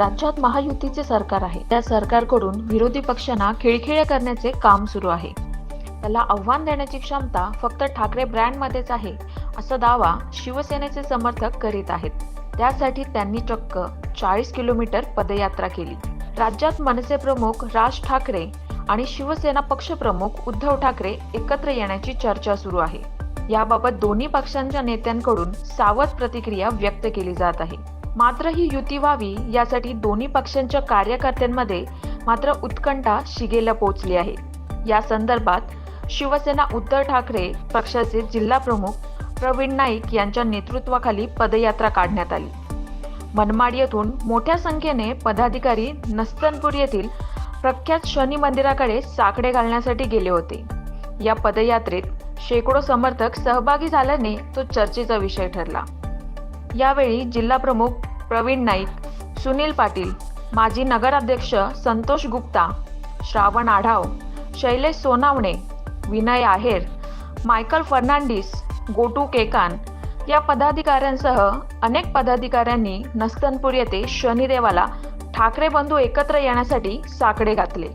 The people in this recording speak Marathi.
राज्यात महायुतीचे सरकार आहे. त्या सरकारकडून विरोधी पक्षांना खिळखिळे करण्याचे काम सुरू आहे. त्याला आव्हान देण्याची क्षमता फक्त ठाकरे ब्रँडमध्येच आहे असा दावा शिवसेनेचे समर्थक करीत आहेत. त्यासाठी त्यांनी चक्क चाळीस किलोमीटर पदयात्रा केली. राज्यात मनसे प्रमुख राज ठाकरे आणि शिवसेना पक्षप्रमुख उद्धव ठाकरे एकत्र येण्याची चर्चा सुरू आहे. याबाबत दोन्ही पक्षांच्या नेत्यांकडून सावध प्रतिक्रिया व्यक्त केली जात आहे. मात्र ही युती व्हावी यासाठी दोन्ही पक्षांच्या कार्यकर्त्यांमध्ये मात्र उत्कंठा शिगेला पोहोचली आहे. या संदर्भात शिवसेना उद्धव ठाकरे पक्षाचे जिल्हा प्रमुख प्रवीण नाईक यांच्या नेतृत्वाखाली पदयात्रा काढण्यात आली. मनमाड येथून मोठ्या संख्येने पदाधिकारी नस्तनपूर येथील प्रख्यात शनी मंदिराकडे साकडे घालण्यासाठी गेले होते. या पदयात्रेत शेकडो समर्थक सहभागी झाल्याने तो चर्चेचा विषय ठरला. यावेळी जिल्हा प्रमुख प्रवीण नाईक सुनील पाटील माजी नगराध्यक्ष संतोष गुप्ता श्रावण आढाव शैलेश सोनावणे विनय आहेर मायकल फर्नांडिस गोटू केकान या पदाधिकाऱ्यांसह अनेक पदाधिकाऱ्यांनी नस्तनपूर येथे शनिदेवाला ठाकरे बंधू एकत्र येण्यासाठी साकडे घातले.